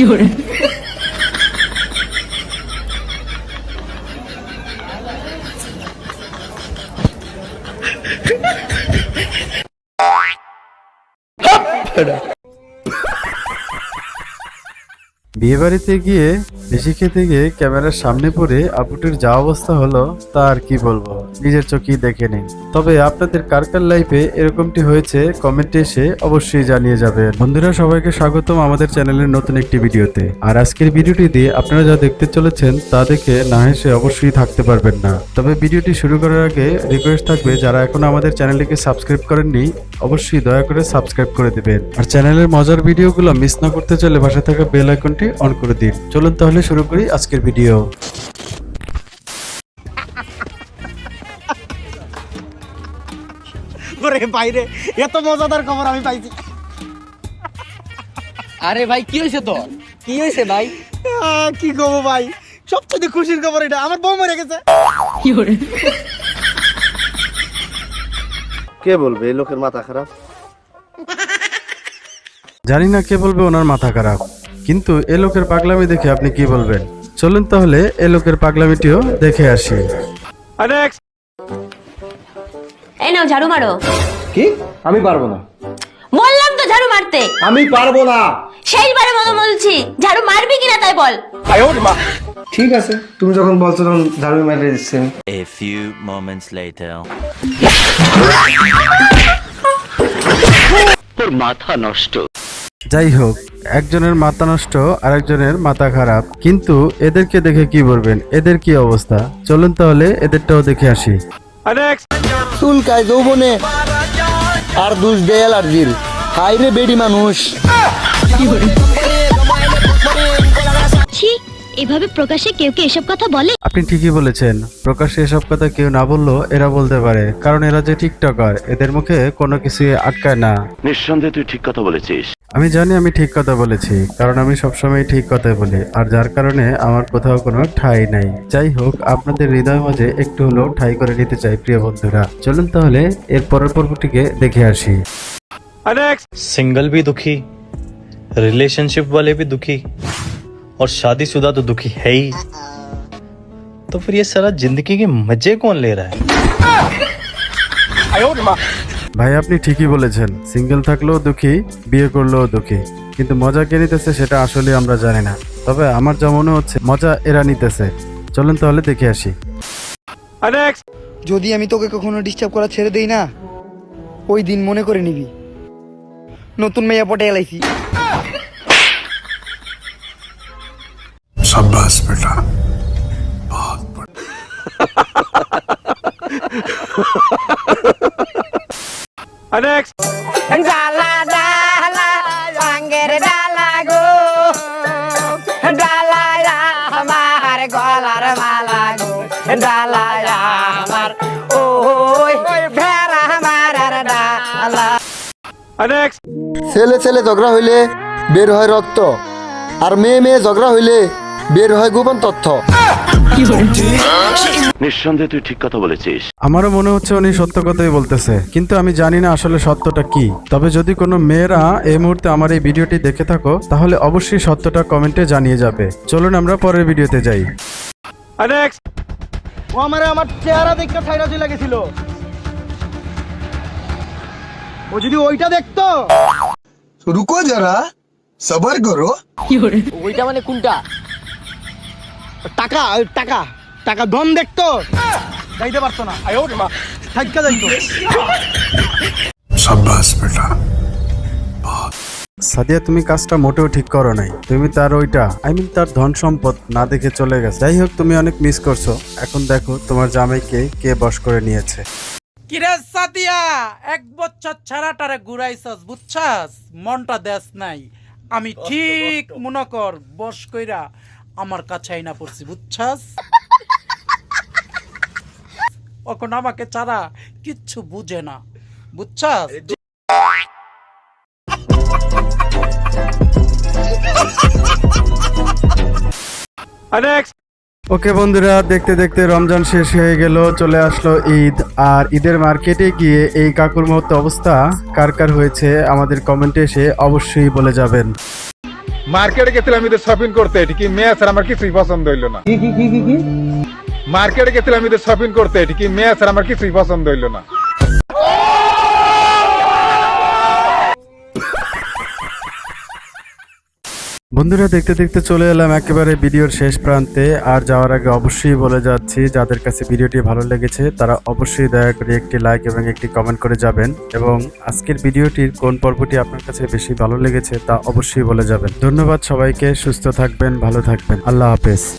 বিয়ে বাড়িতে গিয়ে বেশি খেতে গিয়ে ক্যামেরার সামনে পড়ে আপুটির যা অবস্থা হলো, তা আর কি বলব? নিজের চোখেই দেখে নিন। তবে আপনাদের কার কার লাইফে এরকমটি হয়েছে কমেন্টে এসে অবশ্যই জানিয়ে যাবেন। বন্ধুরা, সবাইকে স্বাগতম আমাদের চ্যানেলের নতুন একটি ভিডিওতে। আর আজকের ভিডিওটি দিয়ে আপনারা যা দেখতে চলেছেন, তা দেখে না হেসে অবশ্যই থাকতে পারবেন না। তবে ভিডিওটি শুরু করার আগে রিকোয়েস্ট থাকবে, যারা এখনও আমাদের চ্যানেলটিকে সাবস্ক্রাইব করেননি, অবশ্যই দয়া করে সাবস্ক্রাইব করে দেবেন। আর চ্যানেলের মজার ভিডিওগুলো মিস না করতে চাইলে পাশে থাকা বেল আইকনটি অন করে দিন। চলুন তাহলে শুরু করি আজকের ভিডিও ওরে বাইরে এত মজাদার খবর আমি পাইছি। আরে ভাই কি হয়েছে তোর? কি হয়েছে ভাই? কি ভাই? সবচেয়ে খুশির খবর এটা আমার বউ মরে গেছে। কে বলবে? এই লোকের মাথা খারাপ। জানি না কে বলবে ওনার মাথা খারাপ। কিন্তু এ লোকের পাগলামি দেখে আপনি কি বলবেন? চলুন তাহলে এ লোকের পাগলামিটিও দেখে আসি। এই নাও ঝাড়ু মারো। কি? আমি পারব না। বললাম তো ঝাড়ু মারতে। আমি পারব না। শেষবারের মতো বলছি ঝাড়ু মারবি কিনা তাই বল। ঠিক আছে তুমি যখন বলছো তখন ঝাড়ু মেরে দিচ্ছি আমি। A few moments later. যাই হোক একজনের মাথা নষ্ট আর একজনের মাথা খারাপ। কিন্তু এদেরকে দেখে কি বলবেন? এদের কি অবস্থা? চলুন তাহলে এদেরটাও দেখে আসি। চুলকায় যৌবনে আর দুষ দেয় অ্যালার্জির। হাই রে বেডি মানুষ। এভাবে প্রকাশ্যে কেউ কি এসব কথা বলে? আপনি ঠিকই বলেছেন। প্রকাশ্যে এসব কথা কেউ না বললেও এরা বলতে পারে। কারণ এরা যে টিকটকার এদের মুখে কোনো কিছু আটকায় না। নিঃসন্দেহে তুই ঠিক কথা বলেছিস। আমি জানি আমি ঠিক কথা বলেছি কারণ আমি সবসময় ঠিক কথাই বলি আর যার কারণে আমার কোথাও কোনো ঠাঁই নাই যাই হোক আপনাদের হৃদয় মাঝে একটু হলেও ঠাঁই করে নিতে চাই প্রিয় বন্ধুরা চলুন তাহলে এর পরের পর্বটিকে দেখে আসি सिंगल भी दुखी रिलेशनशिप वाले भी दुखी और शादीशुदा तो दुखी है ही तो फिर ये सारा जिंदगी के मजे कौन ले रहा है ভাই আপনি ঠিকই বলেছেন। সিঙ্গেল থাকলেও দুঃখী বিয়ে করলেও দুঃখী। কিন্তু মজা কে নিতেছে সেটা আসলে আমরা জানি না। তবে আমার যা মনে হচ্ছে মজা এরা নিতেছে। চলুন তাহলে দেখে আসি। যদি আমি তোকে কখনো ডিস্টার্ব করা ছেড়ে দেই না ওই দিন মনে করে নিবি। নতুন মেয়া পটে এলাইছি। ডালা আমার গলার মালা গো ডালা আমার। ওই ভেড়া আমার ডালা। ছেলে ছেলে ঝগড়া হইলে বের হয় রক্ত আর মেয়ে মেয়ে ঝগড়া হইলে বের হয় গোপন তথ্য। নিঃসন্দেহে তুই ঠিক কথা বলেছিস। আমারও মনে হচ্ছে উনি সত্য কথাই বলতেছে কিন্তু আমি জানি না আসলে সত্যটা কি। তবে যদি কোনো মেয়েরা এই মুহূর্তে আমার এই ভিডিওটি দেখে থাকো তাহলে অবশ্যই সত্যটা কমেন্টে জানিয়ে যাবে। চলুন আমরা পরের ভিডিওতে যাই। ও আমারে আমার চেহারা দেখতে ছাইরা চলে গেছিল। ও যদি ওইটা দেখতো? রুকো যারা সবার করো। ওইটা মানে কোনটা? টাকা টাকা টাকা ধন দেখতো। যাইতে পারতো না। আয় ওরে মা। থাইকা যাইতো। সাদিয়া তুমি কাজটা মোটেও ঠিক করো নাই। তুমি তার ওইটা আই মিন তার ধন সম্পদ না দেখে চলে গেছে। যাই হোক তুমি অনেক মিস করছ। এখন দেখো তোমার জামাইকে কে বশ করে নিয়েছে। কিরে সাদিয়া এক বছর ছাড়াটারে ঘুরাইছস বুঝছাস? মনটা দেশ নাই। আমি ঠিক মনে কর বস কইরা আমার কাছে আইনা পড়ছি বুঝছাস? এখন আমাকে ছাড়া কিচ্ছু বুঝে না বুঝছাস? ওকে বন্ধুরা দেখতে দেখতে রমজান শেষ হয়ে গেল চলে আসলো ঈদ। আর ঈদের মার্কেটে গিয়ে এই কাকুর মতো অবস্থা কার কার হয়েছে আমাদের কমেন্টে এসে অবশ্যই বলে যাবেন। মার্কেটে গেছিলাম ঈদের শপিং করতে এটি কি মেয়ে ছাড়া আমার কিছুই পছন্দ হইল না। মার্কেটে গেছিলাম ঈদের শপিং করতে এটি কি মেয়ে ছাড়া আমার কিছুই পছন্দ হইল না। বন্ধুরা, দেখতে দেখতে চলে এলাম একেবারে ভিডিওর শেষ প্রান্তে। আর যাওয়ার আগে অবশ্যই বলে যাচ্ছি, যাদের কাছে ভিডিওটি ভালো লেগেছে, তারা অবশ্যই দয়া করে একটি লাইক এবং একটি কমেন্ট করে যাবেন। এবং আজকের ভিডিওটির কোন পর্বটি আপনার কাছে বেশি ভালো লেগেছে তা অবশ্যই বলে যাবেন। ধন্যবাদ সবাইকে, সুস্থ থাকবেন, ভালো থাকবেন। আল্লাহ হাফেজ।